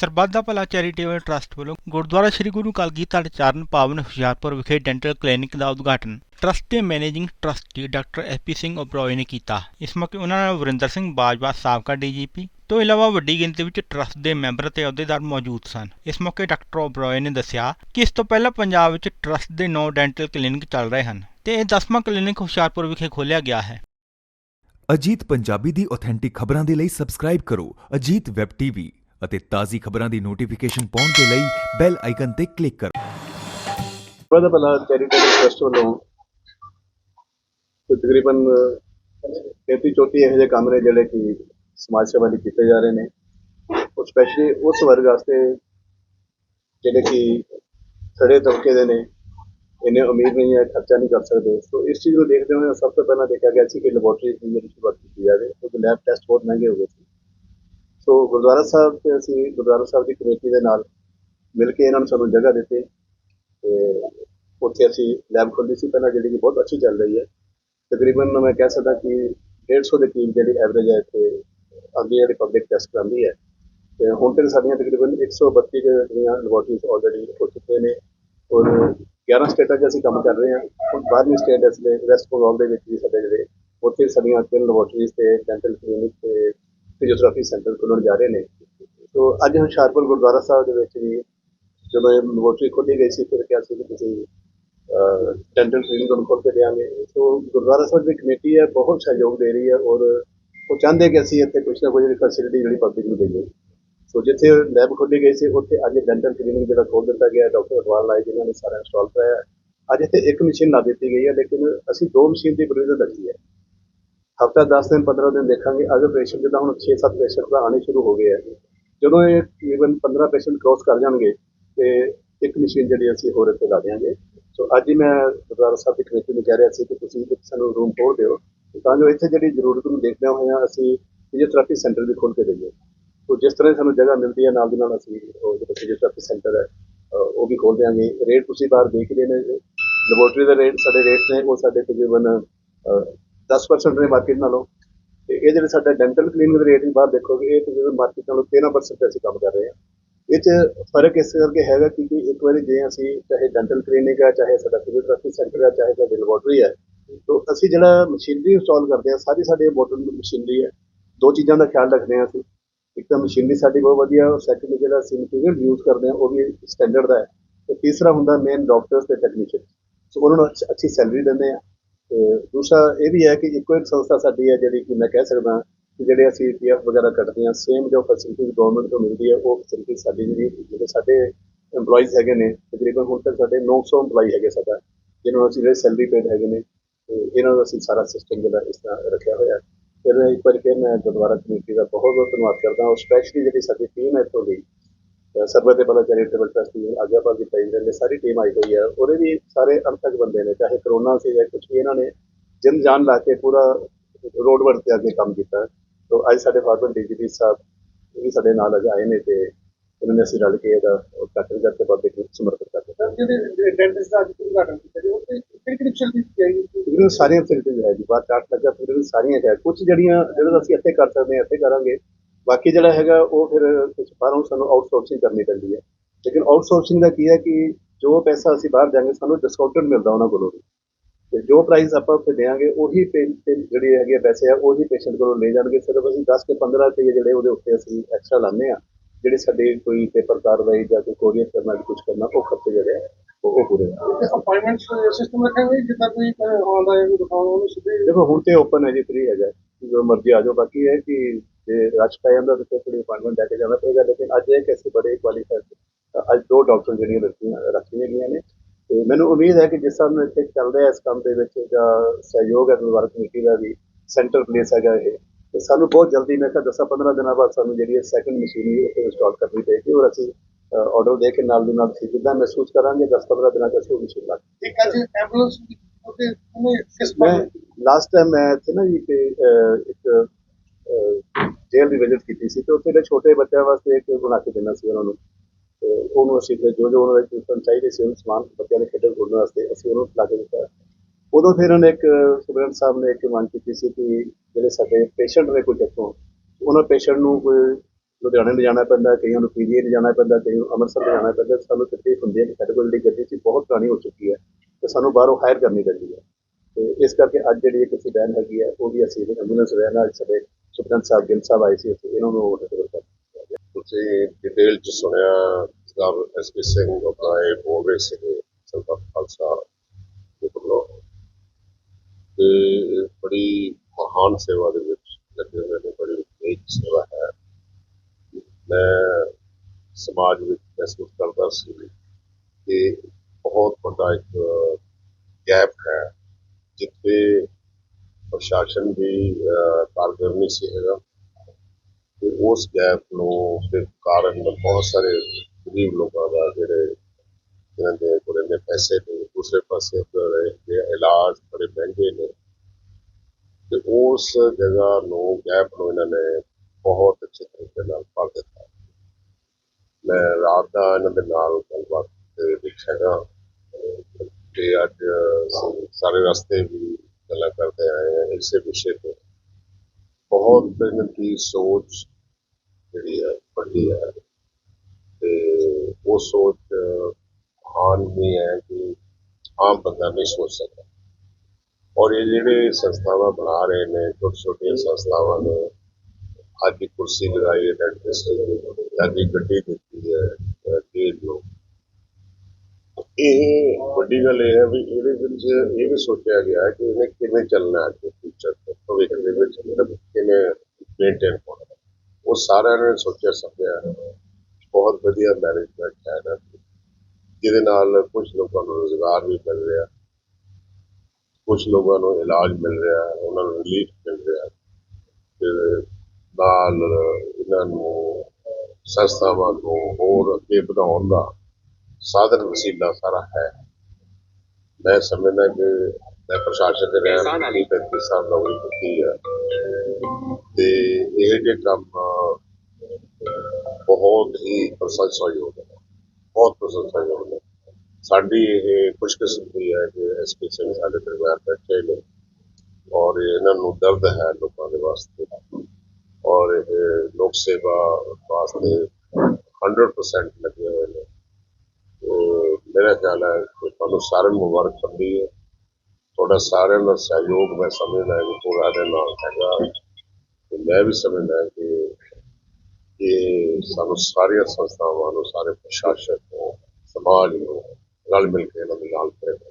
ਸਰਬੱਤ ਦਾ ਭਲਾ charitable trust ਵੱਲੋਂ ਗੁਰਦੁਆਰਾ ਸ੍ਰੀ ਗੁਰੂ ਕਲਗੀਧਰ ਚਰਨ ਪਾਵਨ ਹੁਸ਼ਿਆਰਪੁਰ ਵਿਖੇ ਡੈਂਟਲ ਕਲੀਨਿਕ ਦਾ ਉਦਘਾਟਨ ਟਰਸਟ ਦੇ managing trustee doctor SP Singh Oberoi ਨੇ ਕੀਤਾ। ਇਸ ਮੌਕੇ ਉਹਨਾਂ ਨਾਲ ਵਰਿੰਦਰ ਸਿੰਘ ਬਾਜਵਾ, ਸਾਬਕਾ ਡੀਜੀਪੀ, ਤੋਂ ਇਲਾਵਾ ਵੱਡੀ ਗਿਣਤੀ ਵਿੱਚ ਟਰਸਟ ਦੇ ਮੈਂਬਰ ਤੇ ਅਹੁਦੇਦਾਰ ਮੌਜੂਦ ਸਨ। ਇਸ ਮੌਕੇ ਡਾਕਟਰ ਓਬਰੋਏ ਨੇ ਦੱਸਿਆ ਕਿ ਇਸ ਤੋਂ ਪਹਿਲਾਂ ਪੰਜਾਬ ਵਿੱਚ ਟਰਸਟ ਦੇ 9 ਡੈਂਟਲ ਕਲੀਨਿਕ ਚੱਲ ਰਹੇ ਹਨ ਤੇ ਇਹ 10ਵਾਂ ਕਲੀਨਿਕ ਹੁਸ਼ਿਆਰਪੁਰ ਵਿਖੇ ਖੋਲ੍ਹਿਆ ਗਿਆ ਹੈ। ਅਜੀਤ ਪੰਜਾਬੀ ਦੀ ਆਥੈਂਟਿਕ ਖਬਰਾਂ ਦੇ ਲਈ ਸਬਸਕ੍ਰਾਈਬ ਕਰੋ ਅਜੀਤ ਵੈਬ ਟੀਵੀ। ਅਤੇ ਤਾਜ਼ੀ ਖਬਰਾਂ ਦੀ ਨੋਟੀਫਿਕੇਸ਼ਨ ਪਾਉਣ ਦੇ ਲਈ ਬੈਲ ਆਈਕਨ ਤੇ ਕਲਿੱਕ ਕਰੋ। ਉਹਦਾ ਭਲਾ ਚੈਰੀਟੇਬਲ ਟਰਸਟ ਵੱਲੋਂ ਕੁਝ ਤਕਰੀਬਨ 33 34 ਇਹੋ ਜਿਹੇ ਕੰਮ ਨੇ ਜਿਹੜੇ ਕਿ ਸਮਾਜ ਸੇਵਾ ਲਈ ਕੀਤੇ ਜਾ ਰਹੇ ਨੇ। ਉਹ ਸਪੈਸ਼ਲੀ ਉਸ ਵਰਗ ਵਾਸਤੇ ਜਿਹੜੇ ਕਿ ਥੜੇ ਤਬਕੇ ਦੇ ਨੇ, ਇੰਨੇ ਉਮੀਦ ਨਹੀਂ ਹੈ, ਖਰਚਾ ਨਹੀਂ ਕਰ ਸਕਦੇ। ਸੋ ਇਸ ਚੀਜ਼ ਨੂੰ ਦੇਖਦੇ ਹੋਏ ਸਭ ਤੋਂ ਪਹਿਲਾਂ ਦੇਖਿਆ ਗਿਆ ਸੀ ਕਿ ਲੈਬੋਰਟਰੀ ਦੀ ਜਿਹੜੀ ਸ਼ੁਰੂਆਤ ਕੀਤੀ ਜਾਵੇ ਕਿਉਂਕਿ ਲੈਬ ਟੈਸਟ ਬਹੁਤ ਮਹਿੰਗੇ ਹੋ ਗਏ ਸੀ। ਸੋ ਗੁਰਦੁਆਰਾ ਸਾਹਿਬ ਤੇ ਅਸੀਂ ਗੁਰਦੁਆਰਾ ਸਾਹਿਬ ਦੀ ਕਮੇਟੀ ਦੇ ਨਾਲ ਮਿਲ ਕੇ ਇਹਨਾਂ ਨੂੰ ਸਾਨੂੰ ਜਗ੍ਹਾ ਦਿੱਤੀ ਤੇ ਉੱਥੇ ਅਸੀਂ ਲੈਬ ਖੋਲ੍ਹੀ ਸੀ। ਪਹਿਲਾਂ ਜਿਹੜੀ ਕਿ ਬਹੁਤ ਅੱਛੀ ਚੱਲ ਰਹੀ ਹੈ। ਤਕਰੀਬਨ ਮੈਂ ਕਹਿ ਸਕਦਾ ਕਿ 150 ਦੇ ਕਰੀਬ ਜਿਹੜੀ ਐਵਰੇਜ ਹੈ ਇੱਥੇ ਆਉਂਦੀ ਹੈ, ਜਿਹੜੀ ਪਬਲਿਕ ਟੈਸਟ ਕਰਾਉਂਦੀ ਹੈ। ਤੇ ਹੁਣ ਤੱਕ ਸਾਡੀਆਂ ਤਕਰੀਬਨ 132 ਜਿਹੜੀਆਂ ਲੈਬੋਰਟਰੀਜ਼ ਆਲਰੇਡੀ ਹੋ ਚੁੱਕੇ ਨੇ ਔਰ 11 ਸਟੇਟਾਂ 'ਚ ਅਸੀਂ ਕੰਮ ਕਰ ਰਹੇ ਹਾਂ। ਹੁਣ 12ਵੀਂ ਸਟੇਟ ਇਸ ਲਈ ਵੈਸਟ ਬੰਗਾਲ ਦੇ ਵਿੱਚ ਵੀ ਸਾਡੇ ਜਿਹੜੇ ਉੱਥੇ ਸਾਡੀਆਂ ਤਿੰਨ ਲੈਬੋਰਟਰੀਜ਼ ਤੇ ਡੈਂਟਲ ਕਲੀਨਿਕ ਤੇ ਫਿਜ਼ੀਓਥੈਰੇਪੀ ਸੈਂਟਰ ਖੋਲ੍ਹਣ ਜਾ ਰਹੇ ਨੇ। ਸੋ ਅੱਜ ਹੁਸ਼ਿਆਰਪੁਰ ਗੁਰਦੁਆਰਾ ਸਾਹਿਬ ਦੇ ਵਿੱਚ ਵੀ ਜਦੋਂ ਇਹ ਲੈਬੋਰਟਰੀ ਖੋਲ੍ਹੀ ਗਈ ਸੀ, ਫਿਰ ਕਿਹਾ ਸੀ ਕਿ ਤੁਸੀਂ ਡੈਂਟਲ ਕਲੀਨਿਕ ਨੂੰ ਖੋਲ੍ਹ ਕੇ ਦੇਵਾਂਗੇ ਸੋ ਗੁਰਦੁਆਰਾ ਸਾਹਿਬ ਦੀ ਕਮੇਟੀ ਹੈ, ਬਹੁਤ ਸਹਿਯੋਗ ਦੇ ਰਹੀ ਹੈ ਔਰ ਉਹ ਚਾਹੁੰਦੇ ਕਿ ਅਸੀਂ ਇੱਥੇ ਕੁਛ ਨਾ ਕੁਝ ਜਿਹੜੀ ਫੈਸਿਲਿਟੀ ਜਿਹੜੀ ਪਬਲਿਕ ਨੂੰ ਦੇਈਏ। ਸੋ ਜਿੱਥੇ ਲੈਬ ਖੋਲ੍ਹੀ ਗਈ ਸੀ, ਉੱਥੇ ਅੱਜ ਡੈਂਟਲ ਕਲੀਨਿਕ ਜਿਹੜਾ ਖੋਲ੍ਹ ਦਿੱਤਾ ਗਿਆ ਡਾਕਟਰ ਅਟਵਾਲ ਲਾਏ ਜਿਨ੍ਹਾਂ ਨੇ ਸਾਰਾ ਇੰਸਟਾਲ ਕਰਾਇਆ। ਅੱਜ ਇੱਥੇ ਇੱਕ ਮਸ਼ੀਨ ਲਾ ਦਿੱਤੀ ਗਈ ਹੈ, ਲੇਕਿਨ ਅਸੀਂ ਦੋ ਮਸ਼ੀਨ ਦੀ ਪ੍ਰੋਵੀਜ਼ਨ ਰੱਖੀ ਹੈ। ਹਫਤਾ 10 ਦਿਨ 15 ਦਿਨ ਦੇਖਾਂਗੇ। ਅਗਰ ਪੇਸ਼ੈਂਟ ਜਿੱਦਾਂ ਹੁਣ 6-7 ਪੇਸ਼ੈਂਟ ਦਾ ਆਣੇ ਸ਼ੁਰੂ ਹੋ ਗਏ ਹੈ ਜਦੋਂ ਇਹ ਤਕਰੀਬਨ 15 ਪੇਸ਼ੈਂਟ ਕ੍ਰੋਸ ਕਰ ਜਾਣਗੇ, ਤੇ ਇੱਕ ਮਸ਼ੀਨ ਜਿਹੜੀ ਅਸੀਂ ਹੋਰ ਇੱਥੇ ਲਾ ਦਿਆਂਗੇ। ਸੋ ਅੱਜ ਹੀ ਮੈਂ ਗੁਰਦੁਆਰਾ ਸਾਹਿਬ ਦੀ ਕਮੇਟੀ ਨੂੰ ਕਹਿ ਰਿਹਾ ਸੀ ਕਿ ਤੁਸੀਂ ਇੱਕ ਸਾਨੂੰ ਰੂਮ ਖੋਲ ਦਿਓ। ਤਾਂ ਜੋ ਇੱਥੇ ਜਿਹੜੀ ਜ਼ਰੂਰਤ ਨੂੰ ਦੇਖਦੇ ਹੋਏ ਅਸੀਂ ਫਿਜ਼ੀਓਥੈਰੇਪੀ ਸੈਂਟਰ ਵੀ ਖੋਲ ਕੇ ਦਈਏ। ਸੋ ਜਿਸ ਤਰ੍ਹਾਂ ਸਾਨੂੰ ਜਗ੍ਹਾ ਮਿਲਦੀ ਹੈ ਨਾਲ ਦੀ ਨਾਲ ਅਸੀਂ ਉਹ ਜਿਹੜਾ ਫਿਜ਼ੀਓਥੈਰੇਪੀ ਸੈਂਟਰ ਹੈ ਉਹ ਵੀ ਖੋਲ ਦਿਆਂਗੇ। ਰੇਟ ਤੁਸੀਂ ਬਾਹਰ ਦੇਖ ਹੀ ਰਹੇ ਨੇ। ਲੈਬੋਰਟਰੀ ਦਾ ਰੇਟ ਸਾਡੇ ਰੇਟ ਨੇ, ਉਹ ਸਾਡੇ ਤਕਰੀਬਨ 10% ਨੇ ਮਾਰਕੀਟ ਨਾਲੋਂ। ਤੇ ਇਹ ਜਿਹੜੇ ਸਾਡਾ ਡੈਂਟਲ ਕਲੀਨਿਕ ਦੇ ਰੇਟ ਵੀ ਬਾਹਰ ਦੇਖੋਗੇ ਇਹ ਤਕਰੀਬਨ ਮਾਰਕੀਟ ਨਾਲੋਂ 13% ਤੇ ਅਸੀਂ ਕੰਮ ਕਰ ਰਹੇ ਹਾਂ। ਇਹ 'ਚ ਫ਼ਰਕ ਇਸ ਕਰਕੇ ਹੈਗਾ ਕਿ ਇੱਕ ਵਾਰੀ ਜੇ ਅਸੀਂ ਚਾਹੇ ਡੈਂਟਲ ਕਲੀਨਿਕ ਹੈ ਚਾਹੇ ਸਾਡਾ ਫਿਜ਼ੀਓਥੈਰੇਪੀ ਸੈਂਟਰ ਹੈ ਚਾਹੇ ਸਾਡੀ ਲੈਬੋਰਟਰੀ ਹੈ ਤੋਂ ਅਸੀਂ ਜਿਹੜਾ ਮਸ਼ੀਨਰੀ ਇੰਸਟਾਲ ਕਰਦੇ ਹਾਂ, ਸਾਰੀ ਸਾਡੀ ਇੰਪੋਰਟੈਂਟ ਮਸ਼ੀਨਰੀ ਹੈ ਦੋ ਚੀਜ਼ਾਂ ਦਾ ਖਿਆਲ ਰੱਖਦੇ ਹਾਂ ਅਸੀਂ। ਇੱਕ ਤਾਂ ਮਸ਼ੀਨਰੀ ਸਾਡੀ ਬਹੁਤ ਵਧੀਆ ਔਰ ਸੈਕੰਡ ਜਿਹੜਾ ਅਸੀਂ ਮਟੀਰੀਅਲ ਯੂਜ਼ ਕਰਦੇ ਹਾਂ, ਉਹ ਵੀ ਸਟੈਂਡਰਡ ਦਾ ਹੈ। ਤੇ ਤੀਸਰਾ ਹੁੰਦਾ ਮੇਨ ਡਾਕਟਰਸ ਤੇ ਟੈਕਨੀਸ਼ੀਅਨ ਸੋ ਉਹਨਾਂ ਨੂੰ ਅੱਛ- ਅੱਛੀ ਸੈਲਰੀ ਦਿੰਦੇ ਆ ਤੇ ਦੂਸਰਾ ਇਹ ਵੀ ਹੈ ਕਿ ਇੱਕੋ ਇੱਕ ਸੰਸਥਾ ਸਾਡੀ ਹੈ ਜਿਹੜੀ ਕਿ ਮੈਂ ਕਹਿ ਸਕਦਾ ਕਿ ਜਿਹੜੇ ਅਸੀਂ ਪੀਐਫ ਵਗੈਰਾ ਕੱਟਦੇ ਹਾਂ ਸੇਮ ਜੋ ਫੈਸਿਲਿਟੀਜ਼ ਗਵਰਨਮੈਂਟ ਤੋਂ ਮਿਲਦੀ ਹੈ, ਉਹ ਫੈਸਿਲਿਟੀ ਸਾਡੀ ਜਿਹੜੀ ਜਿਹੜੇ ਸਾਡੇ EMPLOYEES ਹੈਗੇ ਨੇ, ਤਕਰੀਬਨ ਹੁਣ ਤੱਕ ਸਾਡੇ 900 EMPLOYEE ਹੈਗੇ ਸਾਡਾ, ਜਿਹਨਾਂ ਨੂੰ ਅਸੀਂ ਜਿਹੜੇ ਸੈਲਰੀ ਪੇਡ ਹੈਗੇ ਨੇ, ਤੇ ਇਹਨਾਂ ਦਾ ਅਸੀਂ ਸਾਰਾ ਸਿਸਟਮ ਜਿਹੜਾ ਇਸ ਤਰ੍ਹਾਂ ਰੱਖਿਆ ਹੋਇਆ ਹੈ। ਫਿਰ ਇੱਕ ਵਾਰ ਫਿਰ ਮੈਂ ਗੁਰਦੁਆਰਾ ਕਮੇਟੀ ਦਾ ਬਹੁਤ ਬਹੁਤ ਧੰਨਵਾਦ ਕਰਦਾ ਹਾਂ ਸਪੈਸ਼ਲੀ ਜਿਹੜੀ ਸਾਡੀ ਟੀਮ ਹੈ ਇੱਥੋਂ ਦੀ ਸਰਬਤ ਦੇ ਭਲਾ ਚੈਰੀਟੇਬਲ ਟਰਸਟ ਦੀ ਆਗਿਆਪਾਲ ਦੀ ਪ੍ਰੈਜ਼ੀਡੈਂਟ ਨੇ ਸਾਰੀ ਟੀਮ ਆਈ ਹੋਈ ਹੈ ਉਹਦੇ ਵੀ ਸਾਰੇ ਅਣਥਕ ਬੰਦੇ ਨੇ ਚਾਹੇ ਕਰੋਨਾ ਸੀ ਜਾਂ ਕੁਝ ਵੀ ਇਹਨਾਂ ਨੇ ਜਿੰਦ ਜਾਨ ਲਾ ਕੇ ਪੂਰਾ ਰੋਡ ਵਰਕ ਤੇ ਅੱਗੇ ਕੰਮ ਕੀਤਾ। ਤੋ ਅੱਜ ਸਾਡੇ ਫਾਰਮਰ ਡੀਜੀਪੀ ਸਾਹਿਬ ਵੀ ਸਾਡੇ ਨਾਲ ਅੱਜ ਆਏ ਨੇ ਤੇ ਇਹਨਾਂ ਨੇ ਅਸੀਂ ਰਲ ਕੇ ਇਹਦਾ ਉਦਘਾਟਨ ਕਰਕੇ ਪਬਲਿਕ ਨੂੰ ਸਮਰਪਿਤ ਕਰ ਦਿੱਤਾ। ਜਿਹੜੇ ਡੈਂਟਿਸਟ ਦਾ ਅੱਜ ਉਦਘਾਟਨ ਕੀਤਾ ਜੀ ਉਹ ਤੇ ਕਿਹੜੀ ਕਿਹੜੀ ਫੈਸਿਲਿਟੀ ਚਾਹੀਦੀ ਤਕਰੀਬਨ ਸਾਰੀਆਂ ਫੈਸਿਲਿਟੀਜ਼ ਹੈ ਜੀ ਬਾਤ ਕਾਟ ਲੱਗਾ ਤਕਰੀਬਨ ਸਾਰੀਆਂ ਹੈ। ਕੁਝ ਜਿਹੜੀਆਂ ਜਿਹੜਾ ਅਸੀਂ ਇੱਥੇ ਕਰ ਸਕਦੇ ਹਾਂ ਇੱਥੇ ਕਰਾਂਗੇ। ਬਾਕੀ ਜਿਹੜਾ ਹੈਗਾ ਉਹ ਫਿਰ ਕੁਝ ਬਾਹਰੋਂ ਸਾਨੂੰ ਆਊਟਸੋਰਸਿੰਗ ਕਰਨੀ ਪੈਂਦੀ ਹੈ। ਲੇਕਿਨ ਆਊਟਸੋਰਸਿੰਗ ਦਾ ਕੀ ਹੈ ਕਿ ਜੋ ਪੈਸਾ ਅਸੀਂ ਬਾਹਰ ਜਾਵਾਂਗੇ ਸਾਨੂੰ ਡਿਸਕਾਊਂਟਡ ਮਿਲਦਾ ਉਹਨਾਂ ਕੋਲੋਂ ਵੀ। ਤੇ ਜੋ ਪ੍ਰਾਈਸ ਆਪਾਂ ਉੱਥੇ ਦੇਵਾਂਗੇ ਉਹੀ ਪੇ ਜਿਹੜੇ ਹੈਗੇ ਪੈਸੇ ਆ ਉਹੀ ਪੇਸ਼ੈਂਟ ਕੋਲੋਂ ਲੈ ਜਾਣਗੇ। ਸਿਰਫ ਅਸੀਂ 10 ਤੇ 15 ਰੁਪਏ ਜਿਹੜੇ ਉਹਦੇ ਉੱਤੇ ਅਸੀਂ ਐਕਸਟਰਾ ਲਾਉਂਦੇ ਆ ਜਿਹੜੇ ਸਾਡੇ ਕੋਈ ਪੇਪਰ ਕਾਰਵਾਈ ਜਾਂ ਕੋਈ ਕੋਰੀਅਰ ਕਰਨਾ ਜਾਂ ਕੁਝ ਕਰਨਾ ਉਹ ਖਰਚੇ ਜਿਹੜੇ ਆ ਉਹ ਉਹ ਪੂਰੇ ਅਪਾਇੰਟਮੈਂਟ ਸਿਸਟਮ ਰੱਖਾਂਗੇ ਜਿੱਦਾਂ ਕੋਈ ਆਉਂਦਾ ਹੈ ਕੋਈ ਦਿਖਾਉਣਾ ਉਹਨੂੰ ਸਿੱਧੇ ਦੇਖੋ ਹੁਣ ਤੇ ਓਪਨ ਹੈ ਜੀ ਫ੍ਰੀ ਹੈਗਾ। ਜੋ ਮਰਜ਼ੀ ਆ ਜਾਓ। ਬਾਕੀ ਇਹ ਕਿ ਜੇ ਰਸ਼ ਪੈ ਜਾਂਦਾ ਤਾਂ ਥੋੜੀ ਅਪਾਇੰਟਮੈਂਟ ਲੈ ਕੇ ਜਾਣਾ। ਪਏਗਾ ਲੇਕਿਨ ਅੱਜ ਇਹ ਕਿ ਅਸੀਂ ਬੜੇ ਕੁਆਲੀਫਾਈਡ ਅੱਜ ਦੋ ਡਾਕਟਰ ਜਿਹੜੀਆਂ ਰੱਖੀਆਂ ਰੱਖੀਆਂ ਗਈਆਂ ਨੇ। ਤੇ ਮੈਨੂੰ ਉਮੀਦ ਹੈ ਕਿ ਜਿਸ ਤਰ੍ਹਾਂ ਨੂੰ ਇੱਥੇ ਚੱਲ ਰਿਹਾ ਇਸ ਕੰਮ ਦੇ ਵਿੱਚ ਜਾਂ ਸਹਿਯੋਗ ਹੈ ਗੁਰਦੁਆਰਾ ਕਮੇਟੀ ਦਾ ਵੀ ਸੈਂਟਰ ਪਲੇਸ ਹੈਗਾ ਇਹ। ਤੇ ਸਾਨੂੰ ਬਹੁਤ ਜਲਦੀ ਮੈਂ ਕਿਹਾ 10 15 ਦਿਨਾਂ ਬਾਅਦ ਸਾਨੂੰ ਜਿਹੜੀ ਹੈ ਸੈਕੰਡ ਮਸ਼ੀਨਰੀ ਉੱਥੇ ਇੰਸਟਾਲ ਕਰਨੀ ਪਏਗੀ ਔਰ ਅਸੀਂ ਆਰਡਰ ਦੇ ਕੇ ਨਾਲ ਦੀ ਨਾਲ ਅਸੀਂ ਜਿੱਦਾਂ ਮਹਿਸੂਸ ਕਰਾਂਗੇ 10 15 ਦਿਨਾਂ ਅਸੀਂ ਉਹ ਮਸ਼ੀਨ ਲਾ ਇੱਕ ਅੱਜ ਐਂਬੂਲੈਂਸ ਉਹਦੇ ਉਹਨੇ ਕਿਸ ਮੈਂ ਲਾਸਟ ਟਾਈਮ ਮੈਂ ਇੱਥੇ ਨਾ ਜੀ ਕਿ ਅਹ, ਇੱਕ ਜੇਲ੍ਹ ਦੀ ਵਿਜ਼ਿਟ ਕੀਤੀ ਸੀ ਤੇ ਉੱਥੇ ਦੇ ਛੋਟੇ ਬੱਚਿਆਂ ਵਾਸਤੇ ਇੱਕ ਬਣਾ ਕੇ ਦੇਣਾ ਸੀ ਉਹਨਾਂ ਨੂੰ। ਤੇ ਉਹਨੂੰ ਅਸੀਂ ਫਿਰ ਜੋ ਜੋ ਉਹਨਾਂ ਦੇ ਟਿਊਸ਼ਨ ਚਾਹੀਦੇ ਸੀ, ਉਹਨੂੰ ਸਮਾਨ ਬੱਚਿਆਂ ਦੇ ਖੇਡਣ ਖੋਲਣ ਵਾਸਤੇ ਅਸੀਂ ਉਹਨੂੰ ਲਾ ਕੇ ਦਿੱਤਾ। ਉਦੋਂ ਫਿਰ ਉਹਨੇ ਇੱਕ ਸੁਬਰੰਤ ਸਾਹਿਬ ਨੇ ਇੱਕ ਮੰਗ ਕੀਤੀ ਸੀ ਕਿ ਜਿਹੜੇ ਸਾਡੇ ਪੇਸ਼ੈਂਟ ਨੇ ਕੋਈ ਇੱਥੋਂ, ਉਹਨਾਂ ਪੇਸ਼ੈਂਟ ਨੂੰ ਕੋਈ ਲੁਧਿਆਣੇ ਲਿਜਾਣਾ ਪੈਂਦਾ, ਕਈਆਂ ਨੂੰ ਪੀਜੀਆਈ ਲਿਜਾਣਾ ਪੈਂਦਾ, ਕਈਆਂ ਨੂੰ ਅੰਮ੍ਰਿਤਸਰ ਲਿਜਾਣਾ ਪੈਂਦਾ ਸਾਨੂੰ ਤਕਲੀਫ ਹੁੰਦੀ ਹੈ ਕਿ ਸਾਡੇ ਕੋਲ ਜਿਹੜੀ ਗੱਡੀ ਸੀ ਬਹੁਤ ਪੁਰਾਣੀ ਹੋ ਚੁੱਕੀ ਹੈ ਤੇ ਸਾਨੂੰ ਬਾਹਰੋਂ ਹਾਇਰ ਕਰਨੀ ਪੈਂਦੀ ਹੈ। ਤੇ ਇਸ ਕਰਕੇ ਅੱਜ ਜਿਹੜੀ ਇੱਕ ਵੈਨ ਹੈਗੀ ਹੈ, ਉਹ ਵੀ ਅਸੀਂ ਐਂਬੂਲੈਂਸ ਵੈਨ ਨਾਲ ਸਾਡੇ ਸੁਪਰਡੈਂਟ ਸਾਹਿਬ, ਗਿਲ ਸਾਹਿਬ ਆਏ ਸੀ ਅਸੀਂ ਇਹਨਾਂ ਨੂੰ ਹੈਂਡਓਵਰ ਕਰ ਦਿੱਤਾ ਤੁਸੀਂ ਡਿਟੇਲ ਚ ਸੁਣਿਆ ਜਨਾਬ ਐਸਪੀ ਸਿੰਘ ਬਤਾਏ ਬੋਲ ਰਹੇ ਸੀਗੇ ਸਰਦਾਰ ਖਾਲਸਾ ਦੇ ਤੇ ਬੜੀ ਮਹਾਨ ਸੇਵਾ ਦੇ ਵਿੱਚ ਲੱਗੇ ਹੋਏ ਨੇ, ਬੜੀ ਨੇਕ ਸੇਵਾ ਹੈ। ਮੈਂ ਸਮਾਜ ਵਿੱਚ ਮਹਿਸੂਸ ਕਰਦਾ ਸੀ ਕਿ ਬਹੁਤ ਵੱਡਾ ਇੱਕ ਗੈਪ ਹੈ, ਜਿੱਥੇ ਪ੍ਰਸ਼ਾਸਨ ਦੀ ਕਾਰਗਰ ਨਹੀਂ ਸੀ ਹੈਗਾ। ਤੇ ਉਸ ਗੈਪ ਨੂੰ ਦੇ ਕਾਰਨ ਬਹੁਤ ਸਾਰੇ ਗਰੀਬ ਲੋਕਾਂ ਦਾ ਜਿਹੜੇ ਜਿਹਨਾਂ ਦੇ ਕੋਲ ਇੰਨੇ ਪੈਸੇ ਨੇ, ਦੂਸਰੇ ਪਾਸੇ ਆਪਣੇ ਦੇ ਇਲਾਜ ਬੜੇ ਮਹਿੰਗੇ ਨੇ। ਤੇ ਉਸ ਜਗ੍ਹਾ ਨੂੰ ਗੈਪ ਨੂੰ ਇਹਨਾਂ ਨੇ ਬਹੁਤ ਅੱਛੇ ਤਰੀਕੇ ਨਾਲ ਭਰ ਦਿੱਤਾ। ਮੈਂ ਰਾਤ ਦਾ ਇਹਨਾਂ ਦੇ ਨਾਲ ਗੱਲਬਾਤ ਦੇ ਵਿੱਚ ਹੈਗਾ ਤੇ ਅੱਜ ਸਾਰੇ ਰਸਤੇ ਵੀ ਗੱਲਾਂ ਕਰਦੇ ਆਏ ਹਾਂ ਇਸੇ ਵਿਸ਼ੇ ਤੇ ਬਹੁਤ ਇਹਨਾਂ ਦੀ ਸੋਚ ਜਿਹੜੀ ਹੈ ਵੱਡੀ ਹੈ ਤੇ ਉਹ ਸੋਚ ਮਹਾਨ ਵੀ ਹੈ ਕਿ ਆਮ ਬੰਦਾ ਨਹੀਂ ਸੋਚ ਸਕਦਾ ਔਰ ਇਹ ਜਿਹੜੇ ਸੰਸਥਾਵਾਂ ਬਣਾ ਰਹੇ ਨੇ ਛੋਟੀ ਛੋਟੀਆਂ ਸੰਸਥਾਵਾਂ ਨੇ ਅੱਜ ਦੀ ਕੁਰਸੀ ਲਗਾਈ ਹੈ ਡੈਂਟਿਸਟ ਦੀ ਅੱਜ ਦੀ ਗੱਡੀ ਦਿੱਤੀ ਹੈ ਅਹ ਡੇਢ ਨੂੰ ਇਹ ਵੱਡੀ ਗੱਲ ਇਹ ਹੈ ਵੀ ਇਹਦੇ ਵਿੱਚ ਇਹ ਵੀ ਸੋਚਿਆ ਗਿਆ ਕਿ ਇਹਨੇ ਕਿਵੇਂ ਚੱਲਣਾ ਹੈ ਫਿਊਚਰ ਤੋਂ ਭਵਿੱਖ ਦੇ ਵਿੱਚ ਮਤਲਬ ਕਿਵੇਂ ਮੇਨਟੇਨ ਹੋਣਾ ਉਹ ਸਾਰਿਆਂ ਨੇ ਸੋਚਿਆ ਸਮਝਿਆ ਹੈ। ਬਹੁਤ ਵਧੀਆ ਮੈਨੇਜਮੈਂਟ ਹੈ ਨਾ ਜਿਹਦੇ ਨਾਲ ਕੁਝ ਲੋਕਾਂ ਨੂੰ ਰੋਜ਼ਗਾਰ ਵੀ ਮਿਲ ਰਿਹਾ ਕੁਝ ਲੋਕਾਂ ਨੂੰ ਇਲਾਜ ਮਿਲ ਰਿਹਾ ਉਹਨਾਂ ਨੂੰ ਰਿਲੀਫ ਮਿਲ ਰਿਹਾ ਹੈ। ਤੇ ਨਾਲ ਇਹਨਾਂ ਨੂੰ ਸੰਸਥਾਵਾਂ ਨੂੰ ਹੋਰ ਅੱਗੇ ਵਧਾਉਣ ਦਾ ਸਾਧਨ ਵਸੀਲਾ ਸਾਰਾ ਹੈ। ਮੈਂ ਸਮਝਦਾ ਕਿ ਮੈਂ ਪ੍ਰਸ਼ਾਸਨ ਦੇ ਰਹਿਣ ਵਾਲੀ ਪੈਂਤੀ ਸਾਲ ਨੌਕਰੀ ਕੀਤੀ ਹੈ ਤੇ ਇਹ ਜੇ ਕੰਮ ਬਹੁਤ ਹੀ ਪ੍ਰਸ਼ੰਸਾਯੋਗ ਹੈ। ਬਹੁਤ ਪ੍ਰਸ਼ੰਸਾਯੋਗ ਹੈ। ਸਾਡੀ ਇਹ ਖੁਸ਼ਕਿਸਮਤੀ ਹੈ ਕਿ ਐਸਪੀ ਸਿੰਘ ਸਾਡੇ ਦਰਬਾਰ ਬੈਠੇ ਨੇ ਔਰ ਇਹਨਾਂ ਨੂੰ ਦਰਦ ਹੈ ਲੋਕਾਂ ਦੇ ਵਾਸਤੇ ਔਰ ਇਹ ਲੋਕ ਸੇਵਾ ਵਾਸਤੇ 100% ਲੱਗੇ ਮੇਰਾ ਖਿਆਲ ਹੈ ਕਿ ਤੁਹਾਨੂੰ ਸਾਰਿਆਂ ਨੂੰ ਮੁਬਾਰਕ ਕਰਦੀ ਹੈ। ਤੁਹਾਡਾ ਸਾਰਿਆਂ ਦਾ ਸਹਿਯੋਗ ਮੈਂ ਸਮਝਦਾ ਹੈ ਕਿ ਪੂਰਾ ਦੇ ਨਾਲ ਹੈਗਾ। ਤੇ ਮੈਂ ਵੀ ਸਮਝਦਾ ਕਿ ਇਹ ਸਾਨੂੰ ਸਾਰੀਆਂ ਸੰਸਥਾਵਾਂ ਨੂੰ, ਸਾਰੇ ਪ੍ਰਸ਼ਾਸਕ ਨੂੰ, ਸਮਾਜ ਨੂੰ ਰਲ ਮਿਲ ਕੇ ਇਹਨਾਂ ਦੇ ਨਾਲ ਕਰੇ।